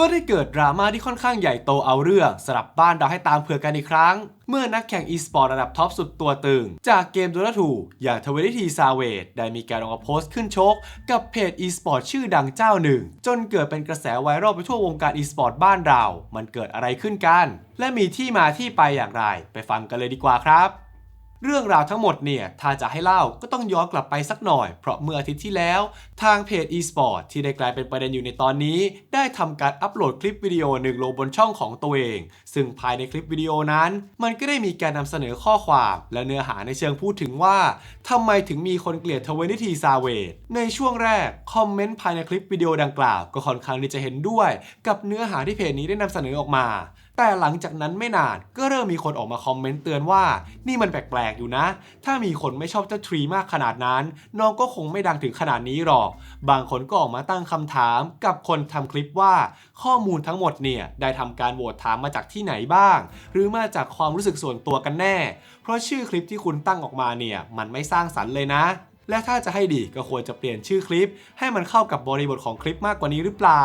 ก็ได้เกิดดราม่าที่ค่อนข้างใหญ่โตเอาเรื่องสลับบ้านเราให้ตามเผื่อกันอีกครั้ง เมื่อนักแข่งอีสปอร์ตระดับท็อปสุดตัวตึง จากเกม Dota 2อย่างทเวนิทีซาเวดได้มีการออกมาโพสต์ขึ้นชก กับเพจอีสปอร์ตชื่อดังเจ้าหนึ่ง จนเกิดเป็นกระแสไวรัลไปทั่ววงการอีสปอร์ตบ้านเรา มันเกิดอะไรขึ้นกัน และมีที่มาที่ไปอย่างไร ไปฟังกันเลยดีกว่าครับ เรื่องราวทั้งหมดเนี่ย ถ้าจะให้เล่าก็ต้องย้อนกลับไปสักหน่อย เพราะเมื่ออาทิตย์ที่แล้ว ทางเพจ eSport ที่ได้กลายเป็นประเด็นอยู่ในตอนนี้ ได้ทำการอัปโหลดคลิปวิดีโอหนึ่งลงบนช่องของตัวเอง ซึ่งภายในคลิปวิดีโอนั้น มันก็ได้มีการนำเสนอข้อความ และเนื้อหาในเชิงพูดถึงว่าทำไมถึงมีคนเกลียดทเวนิทีซาเวดในช่วงแรกคอมเมนต์ภายในคลิปวิดีโอดังกล่าว ก็ค่อนข้างที่จะเห็นด้วย กับเนื้อหาที่เพจนี้ได้นำเสนอออกมา แต่หลังจากนั้นไม่นานก็เริ่มมีคนออกมาคอมเมนต์เตือนว่า นี่มันแปลกๆอยู่นะ ถ้ามีคนไม่ชอบเจ้าทรีมากขนาดนั้น น้องก็คงไม่ดังถึงขนาดนี้หรอก บางคนก็ออกมาตั้งคำถามกับคนทำคลิปว่า ข้อมูลทั้งหมดเนี่ยได้ทำการโหวตถามมาจากที่ไหนบ้าง หรือมาจากความรู้สึกส่วนตัวกันแน่ เพราะชื่อคลิปที่คุณตั้งออกมาเนี่ยมันไม่สร้างสรรค์เลยนะและถ้าจะให้ดีก็ควรจะเปลี่ยนชื่อคลิป ให้มันเข้ากับบริบทของคลิปมากกว่านี้หรือเปล่า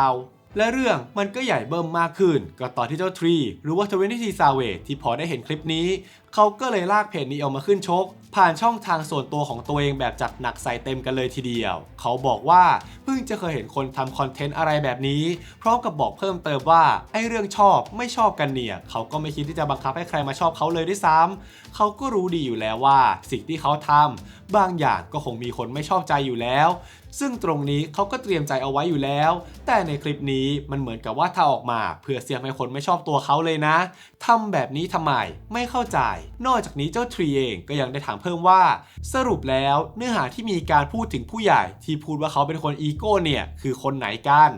และเรื่องมันก็ใหญ่เบิ่มมากขึ้น ก็ตอนที่เจ้าทรีหรือว่าทเวนตี้ทีซาเวที่พอได้เห็นคลิปนี้ เขาก็เลยลากเพจนี้ออกมาขึ้นชก ผ่านช่องทางส่วนตัวของตัวเองแบบจัดหนักใส่เต็มกันเลยทีเดียว เขาบอกว่าเพิ่งจะเคยเห็นคนทำคอนเทนต์อะไรแบบนี้ พร้อมกับบอกเพิ่มเติมว่าไอ้เรื่องชอบไม่ชอบกันเนี่ยเขาก็ไม่คิดที่จะบังคับให้ใครมาชอบเขาเลยด้วยซ้ำเขาก็รู้ดีอยู่แล้วว่าสิ่งที่เขาทำบางอย่างก็คงมีคนไม่ชอบใจอยู่แล้ว ซึ่งตรงนี้เขาก็เตรียมใจเอาไว้อยู่แล้ว แต่ในคลิปนี้มันเหมือนกับว่าถ้าออกมา เพื่อเสียมให้คนไม่ชอบตัวเขาเลยนะทำแบบนี้ทำไมไม่เข้าใจ นอกจากนี้เจ้าทรีเองก็ยังได้ถามเพิ่มว่า สรุปแล้วเนื้อหาที่มีการพูดถึงผู้ใหญ่ที่พูดว่าเขาเป็นคนอีโก้เนี่ยคือคนไหนกัน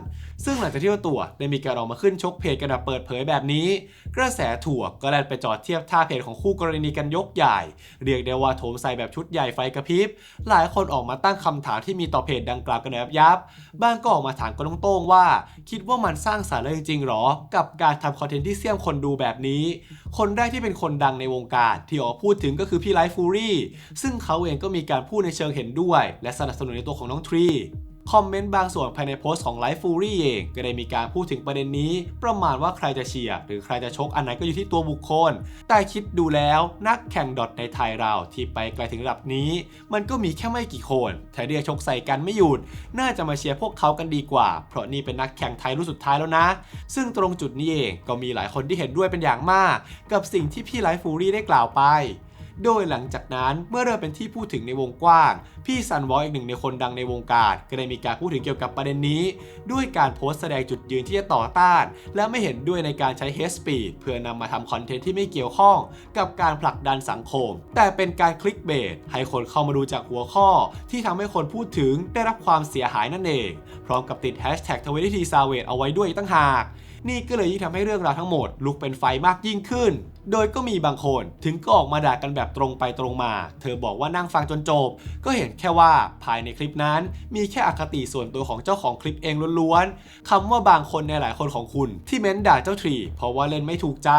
ซึ่งหลังจากที่เจ้าตัวได้มีการออกมาขึ้นชกเพจกันแบบเปิดเผยแบบนี้ กระแสถั่วก็แล่นไปจอดเทียบท่าเพจของคู่กรณีกันยกใหญ่ เรียกได้ว่าโถมใส่แบบชุดใหญ่ไฟกระพริบ หลายคนออกมาตั้งคำถามที่มีต่อเพจดังกล่าวกันแบบยับ บ้างก็ออกมาถามกันตรงๆว่า คิดว่ามันสร้างสรรค์ได้จริงๆหรอ กับการทำคอนเทนต์ที่เสี่ยมคนดูแบบนี้ คนแรกที่เป็นคนดังในวงการที่ออกมาพูดถึงก็คือพี่ไลฟ์ฟูรี่ซึ่งเขาเองก็มีการพูดในเชิงเห็นด้วย และสนับสนุนในตัวของน้องทรี คอมเมนต์บางส่วนภายในโพสต์ของ Life Fury เอง ก็ได้มีการพูดถึงประเด็นนี้ ประมาณว่าใครจะเชียร์หรือใครจะชกอันไหนก็อยู่ที่ตัวบุคคล แต่คิดดูแล้วนักแข่งดอทในไทยเราที่ไปไกลถึงระดับนี้ มันก็มีแค่ไม่กี่คนถ้าเรียกชกใส่กันไม่หยุด น่าจะมาเชียร์พวกเขากันดีกว่า เพราะนี่เป็นนักแข่งไทยรุ่นสุดท้ายแล้วนะ ซึ่งตรงจุดนี้เองก็มีหลายคนที่เห็นด้วยเป็นอย่างมาก กับสิ่งที่พี่ไลฟ์ฟูรี่ได้กล่าวไป โดยหลังจากนั้นเมื่อเริ่มเป็นที่พูดถึงในวงกว้าง พี่ซันวอลอีกหนึ่งในคนดังในวงการ ก็ได้มีการพูดถึงเกี่ยวกับประเด็นนี้ ด้วยการโพสต์แสดงจุดยืนที่จะต่อต้าน และไม่เห็นด้วยในการใช้ hate speech เพื่อนำมาทำคอนเทนต์ที่ไม่เกี่ยวข้องกับการผลักดันสังคม แต่เป็นการคลิกเบสให้คนเข้ามาดูจากหัวข้อ ที่ทำให้คนพูดถึงได้รับความเสียหายนั่นเอง พร้อมกับติด hashtag ทวิตทีซาเวเอาไว้ด้วยตั้งหาก นี่ก็เลยยิ่งทำให้เรื่องราวทั้งหมด ลุกเป็นไฟมากยิ่งขึ้น โดยก็มีบางคนถึงก็ออกมาด่ากันแบบตรงไปตรงมา เธอบอกว่านั่งฟังจนจบ ก็เห็นแค่ว่าภายในคลิปนั้น มีแค่อคติส่วนตัวของเจ้าของคลิปเองล้วนๆคำว่าบางคนในหลายคนของคุณ ที่เม้นด่าเจ้าทรี เพราะว่าเล่นไม่ถูกใจ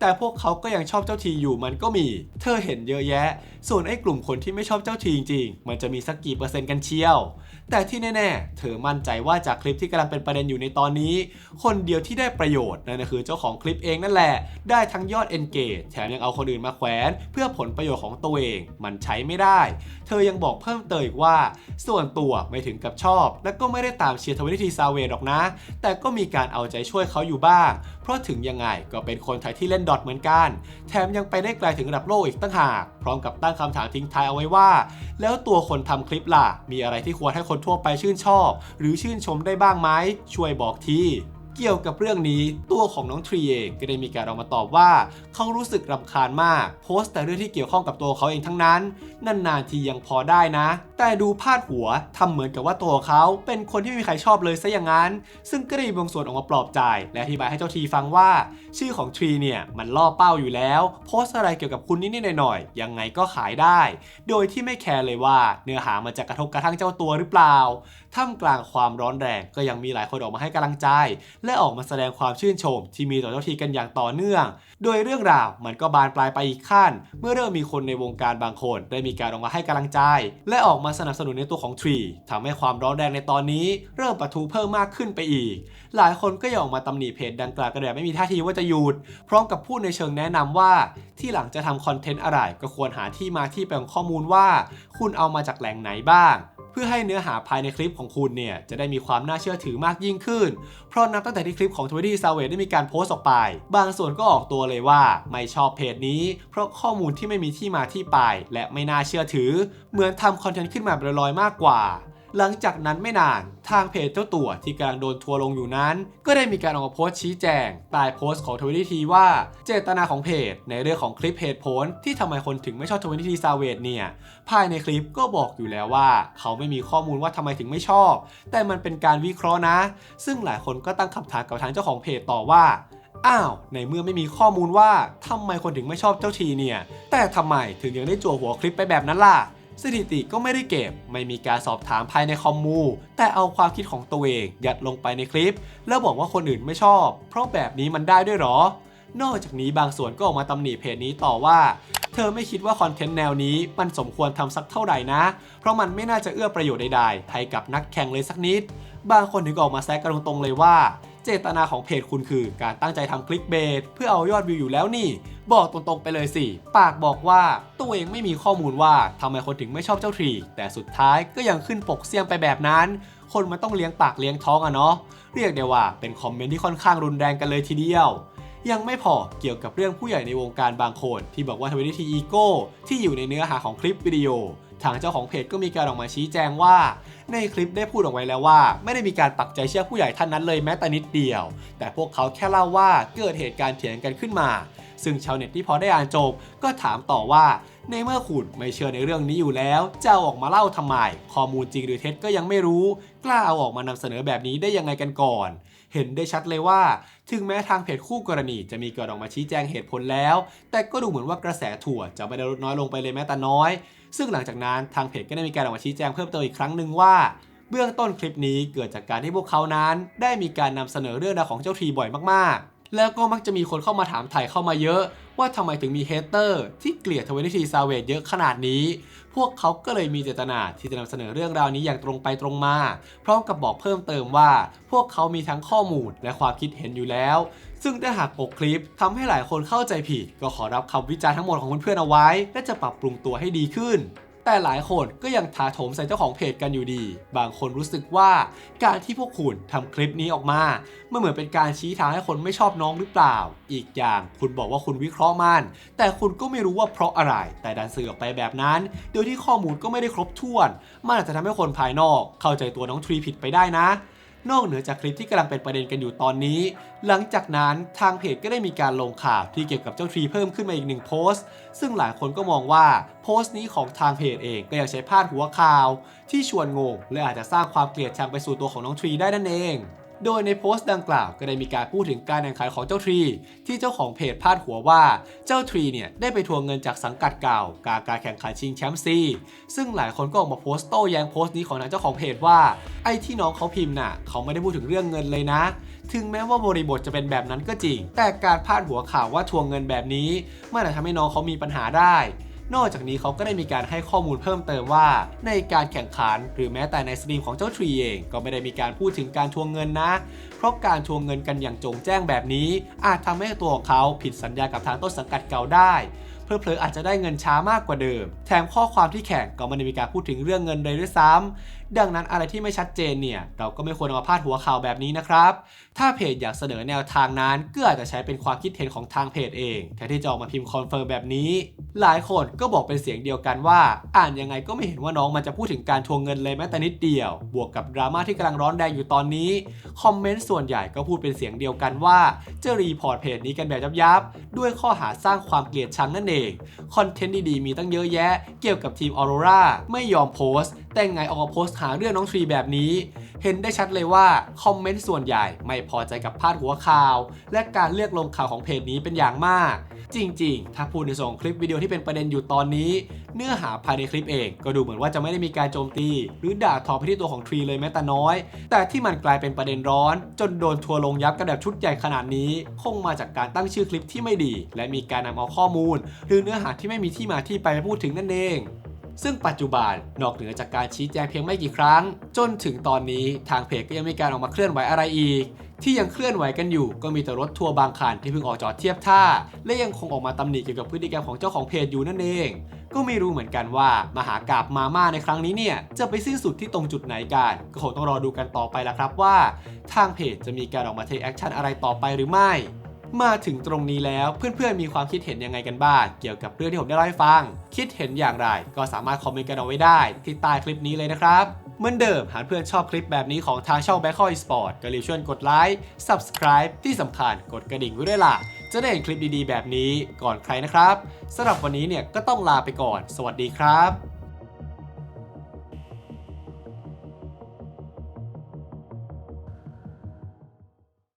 แต่พวกเขาก็ยังชอบเจ้าทีอยู่มันก็มี เธอเห็นเยอะแยะ ส่วนไอ้กลุ่มคนที่ไม่ชอบเจ้าทีจริงๆมันจะมีสักกี่เปอร์เซ็นต์กันเชียว แต่ที่แน่ๆ เธอมั่นใจว่าจากคลิปที่กำลังเป็นประเด็นอยู่ในตอนนี้ คนเดียวที่ได้ประโยชน์นั่นก็คือเจ้าของคลิปเองนั่นแหละ ได้ทั้งยอด engage แถมยังเอาคนอื่นมาแขวน เพื่อผลประโยชน์ของตัวเอง มันใช้ไม่ได้ เธอยังบอกเพิ่มเติมอีกว่า ส่วนตัวไม่ถึงกับชอบ และก็ไม่ได้ตามเชียร์ทวิทีซาเวหรอกนะ แต่ก็มีการเอาใจช่วยเขาอยู่บ้างเพราะถึงยังไงก็เป็นคนไทยที่เล่นดอทเหมือนกัน แถมยังไปได้ไกลถึงระดับโลกอีกตั้งหาก พร้อมกับตั้งคำถามทิ้งท้ายเอาไว้ว่า แล้วตัวคนทำคลิปล่ะ มีอะไรที่ควรให้คนทั่วไปชื่นชอบ หรือชื่นชมได้บ้างไหมช่วยบอกที เกี่ยวกับเรื่องนี้ตัวของน้องทรีเอก็ได้มีการออกมาตอบว่า เขารู้สึกรำคาญมาก โพสต์แต่เรื่องที่เกี่ยวข้องกับตัวเขาเองทั้งนั้น นานๆทียังพอได้นะ แต่ดูพาดหัวทำเหมือนกับว่าตัวเขาเป็นคนที่ไม่มีใครชอบเลยซะอย่างนั้น ซึ่งก็ได้มีบางส่วนออกมาปลอบใจ และอธิบายให้เจ้าทีฟังว่า ชื่อของทรีเนี่ยมันล่อเป้าอยู่แล้ว โพสต์อะไรเกี่ยวกับคุณนิดๆหน่อยๆยังไงก็ขายได้ โดยที่ไม่แคร์เลยว่า เนื้อหามันจะกระทบกระทั่งเจ้าตัวหรือเปล่า ท่ามกลางความร้อนแรงก็ยังมีหลายคนออกมาให้กำลังใจ และออกมาแสดงความชื่นชม ที่มีต่อเจ้าทีกันอย่างต่อเนื่อง โดยเรื่องราวมันก็บานปลายไปอีกขั้น เมื่อเริ่มมีคนในวงการบางคน ได้มีการออกมาให้กำลังใจ และออกมาสนับสนุนในตัวของทรีทำให้ความร้อนแรงในตอนนี้ เริ่มปะทุเพิ่มมากขึ้นไปอีก หลายคนก็ยังออกมาตำหนิเพจดังกล่าวกันแบบไม่มีท่าทีว่าจะหยุดพร้อมกับพูดในเชิงแนะนำว่าที่หลังจะทำคอนเทนต์อะไรก็ควรหาที่มาที่ไปของข้อมูลว่า คุณเอามาจากแหล่งไหนบ้าง พื่อให้เนื้อหาภายในคลิปของคุณเนี่ยจะได้มีความน่าเชื่อถือมากยิ่งขึ้น เพราะนับตั้งแต่ที่คลิปของทวิตตี้ซาเวได้มีการโพสต์ออกไป บางส่วนก็ออกตัวเลยว่าไม่ชอบเพจนี้ เพราะข้อมูลที่ไม่มีที่มาที่ไป และไม่น่าเชื่อถือ เหมือนทำคอนเทนต์ขึ้นมาลอยๆมากกว่า หลังจากนั้นไม่นาน ทางเพจเจ้าตัวที่กำลังโดนทัวร์ลงอยู่นั้น ก็ได้มีการออกมาโพสต์ชี้แจงใต้โพสต์ของทวิตทีว่า เจตนาของเพจ ในเรื่องของคลิปเหตุผลที่ทำไมคนถึงไม่ชอบทวิตทีซาเวดเนี่ยภายในคลิปก็บอกอยู่แล้วว่า เขาไม่มีข้อมูลว่าทำไมถึงไม่ชอบ แต่มันเป็นการวิเคราะห์นะ ซึ่งหลายคนก็ตั้งคำถามกับทางเจ้าของเพจต่อว่าอ้าว ในเมื่อไม่มีข้อมูลว่าทำไมคนถึงไม่ชอบเจ้าทีเนี่ย แต่ทำไมถึงยังได้จั่วหัวคลิปไปแบบนั้นล่ะ สถิติก็ไม่ได้เก็บ ไม่มีการสอบถามภายในคอมมู แต่เอาความคิดของตัวเองยัดลงไปในคลิป แล้วบอกว่าคนอื่นไม่ชอบ เพราะแบบนี้มันได้ด้วยหรอ นอกจากนี้บางส่วนก็ออกมาตำหนิเพจนี้ต่อว่า เธอไม่คิดว่าคอนเทนต์แนวนี้มันสมควรทำสักเท่าไหร่นะ เพราะมันไม่น่าจะเอื้อประโยชน์ใดๆให้กับนักแข่งเลยสักนิด บางคนถึงก็ออกมาแซกกันตรงๆเลยว่า เจตนาของเพจคุณคือ การตั้งใจทำคลิกเบสเพื่อเอายอดวิวอยู่แล้วนี่ บอกตรงๆไปเลยสิ ปากบอกว่าตัวเองไม่มีข้อมูลว่าทำไมคนถึงไม่ชอบเจ้าทรี แต่สุดท้ายก็ยังขึ้นปกเสียงไปแบบนั้น คนมันต้องเลี้ยงปากเลี้ยงท้องอะเนาะเรียกได้ว่าเป็นคอมเมนต์ที่ค่อนข้างรุนแรงกันเลยทีเดียวยังไม่พอเกี่ยวกับเรื่องผู้ใหญ่ในวงการบางคน ที่บอกว่าทวิตทีอีโก้ที่อยู่ในเนื้อหาของคลิปวิดีโอ ทางเจ้าของเพจก็มีการออกมาชี้แจงว่า ในคลิปได้พูดออกไว้แล้วว่า ไม่ได้มีการปักใจเชื่อผู้ใหญ่ท่านนั้นเลยแม้แต่นิดเดียว แต่พวกเขาแค่เล่าว่าเกิดเหตุการณ์เถียงกันขึ้นมา ซึ่งชาวเน็ตที่พอได้อ่านจบก็ถามต่อว่าในเมื่อคุณไม่เชื่อในเรื่องนี้อยู่แล้วจะเอาออกมาเล่าทำไม ข้อมูลจริงหรือเท็จก็ยังไม่รู้ กล้าเอาออกมานำเสนอแบบนี้ได้ยังไงกันก่อน เห็นได้ชัดเลยว่า ถึงแม้ทางเพจคู่กรณีจะมีการออกมาชี้แจงเหตุผลแล้ว แต่ก็ดูเหมือนว่ากระแสถั่วจะไม่ได้ลดน้อยลงไปเลยแม้แต่น้อย ซึ่งหลังจากนั้นทางเพจก็ได้มีการออกมาชี้แจงเพิ่มเติมอีกครั้งหนึ่งว่าเบื้องต้นคลิปนี้เกิดจากการที่พวกเขานั้น ได้มีการนำเสนอเรื่องราวของเจ้าทีบ่อยมาก แล้วก็มักจะมีคนเข้ามาถามไถ่เข้ามาเยอะ ว่าทำไมถึงมีเฮเตอร์ที่เกลียดทวิตทีซาเวดเยอะขนาดนี้ พวกเขาก็เลยมีเจตนาที่จะนำเสนอเรื่องราวนี้อย่างตรงไปตรงมา พร้อมกับบอกเพิ่มเติมว่า พวกเขามีทั้งข้อมูลและความคิดเห็นอยู่แล้ว ซึ่งถ้าหากปกคลิปทำให้หลายคนเข้าใจผิด ก็ขอรับคำวิจารณ์ทั้งหมดของเพื่อนๆเอาไว้ และจะปรับปรุงตัวให้ดีขึ้น แต่หลายคนก็ยังถาโถมใส่เจ้าของเพจกันอยู่ดี บางคนรู้สึกว่าการที่พวกคุณทำคลิปนี้ออกมาไม่เหมือนเป็นการชี้ทางให้คนไม่ชอบน้องหรือเปล่า อีกอย่างคุณบอกว่าคุณวิเคราะห์มัน แต่คุณก็ไม่รู้ว่าเพราะอะไร แต่ดันสื่อออกไปแบบนั้น โดยที่ข้อมูลก็ไม่ได้ครบถ้วน มันอาจจะทำให้คนภายนอก เข้าใจตัวน้องทรีผิดไปได้นะ นอกเหนือจากคลิปที่กำลังเป็นประเด็นกันอยู่ตอนนี้ หลังจากนั้นทางเพจก็ได้มีการลงข่าวที่เกี่ยวกับเจ้าทรีเพิ่มขึ้นมาอีกหนึ่งโพสต์ ซึ่งหลายคนก็มองว่าโพสต์นี้ของทางเพจเองก็ยังใช้พาดหัวข่าว ที่ชวนงงและอาจจะสร้างความเกลียดชังไปสู่ตัวของน้องทรีได้นั่นเอง โดยในโพสต์ดังกล่าวก็ได้มีการพูดถึงการแข่งขันของเจ้าทรี ที่เจ้าของเพจพาดหัวว่าเจ้าทรีเนี่ยได้ไปทวงเงินจากสังกัดเก่า การการแข่งขันชิงแชมป์ซีซึ่งหลายคนก็ออกมาโพสต์โต้แย้งโพสต์นี้ของทางเจ้าของเพจว่า ไอ้ที่น้องเขาพิมพ์น่ะเขาไม่ได้พูดถึงเรื่องเงินเลยนะ ถึงแม้ว่าบริบทจะเป็นแบบนั้นก็จริง แต่การพาดหัวข่าวว่าทวงเงินแบบนี้มันอาจทำให้น้องเขามีปัญหาได้ นอกจากนี้เขาก็ได้มีการให้ข้อมูลเพิ่มเติมว่า ในการแข่งขันหรือแม้แต่ในสตรีมของเจ้าทรีเองก็ไม่ได้มีการพูดถึงการทวงเงินนะ เพราะการทวงเงินกันอย่างจงแจ้งแบบนี้ อาจทำให้ตัวของเขาผิดสัญญากับทางต้นสังกัดเก่าได้เพื่อเพลออาจจะได้เงินช้ามากกว่าเดิม แถมข้อความที่แข่งก็ไม่ได้มีการพูดถึงเรื่องเงินเลยด้วยซ้ำดังนั้นอะไรที่ไม่ชัดเจนเนี่ย เราก็ไม่ควรเอามาพาดหัวข่าวแบบนี้นะครับ ถ้าเพจอยากเสนอแนวทางนั้นก็อาจจะใช้เป็นความคิดเห็นของทางเพจเองแทนที่จะออกมาพิมพ์คอนเฟิร์มแบบนี้ หลายคนก็บอกเป็นเสียงเดียวกันว่า อ่านยังไงก็ไม่เห็นว่าน้องมันจะพูดถึงการทวงเงินเลยแม้แต่นิดเดียว บวกกับดราม่าที่กำลังร้อนแรงอยู่ตอนนี้คอมเมนต์ส่วนใหญ่ก็พูดเป็นเสียงเดียวกันว่าจะรีพอร์ตเพจนี้กันแบบยับๆด้วยข้อหาสร้างความเกลียดชังนั่นเองคอนเทนต์ดีๆมีตั้งเยอะแยะ เกี่ยวกับทีมออโรราไม่ยอมโพสต์ แต่ไงออกมาโพสต์ต์หาเรื่องน้องทรีแบบนี้ เห็นได้ชัดเลยว่าคอมเมนต์ส่วนใหญ่ไม่พอใจกับพาดหัวข่าว และการเลือกลงข่าวของเพจนี้เป็นอย่างมาก จริง ๆ ถ้าพูดในส่งคลิปวิดีโอที่เป็นประเด็นอยู่ตอนนี้ เนื้อหาภายในคลิปเองก็ดูเหมือนว่าจะไม่ได้มีการโจมตี หรือด่าทอไปที่ตัวของทรีเลยแม้แต่น้อย แต่ที่มันกลายเป็นประเด็นร้อน จนโดนทัวร์ลงยับกันแบบชุดใหญ่ขนาดนี้ คงมาจากการตั้งชื่อคลิปที่ไม่ดี และมีการนำเอาข้อมูล หรือเนื้อหาที่ไม่มีที่มาที่ไปไปพูดถึงนั่นเอง ซึ่งปัจจุบันนอกเหนือจากการชี้แจงเพียงไม่กี่ครั้ง จนถึงตอนนี้ทางเพจก็ยังมีการออกมาเคลื่อนไหวอะไรอีก ที่ยังเคลื่อนไหวกันอยู่ ก็มีแต่รถทัวร์บางคันที่เพิ่งออกจอดเทียบท่า และยังคงออกมาตำหนิเกี่ยวกับพฤติกรรมของเจ้าของเพจอยู่นั่นเอง ก็ไม่รู้เหมือนกันว่ามหากราบมาม่าในครั้งนี้เนี่ยจะไปสิ้นสุดที่ตรงจุดไหนกันก็คงต้องรอดูกันต่อไปละครับว่า ทางเพจจะมีการออกมาเทคแอคชั่นอะไรต่อไปหรือไม่ มาถึงตรงนี้แล้วเพื่อนๆมีความคิดเห็นยังไงกันบ้างเกี่ยวกับเรื่องที่ผมได้เล่าให้ฟัง คิดเห็นอย่างไร ก็สามารถคอมเมนต์กันเอาไว้ได้ ที่ใต้คลิปนี้เลยนะครับเหมือนเดิมหากเพื่อนชอบคลิปแบบนี้ของทางช่อง b a c k o Esport ก็รีบช่วยกดไลค์ Subscribe ที่สำคัญกดกระดิ่งไว้ด้วยล่ะ จะได้เห็นคลิปดีๆ แบบนี้ก่อนใครนะครับสำหรับวันนี้เนี่ยก็ต้องลาไปก่อน สวัสดีครับ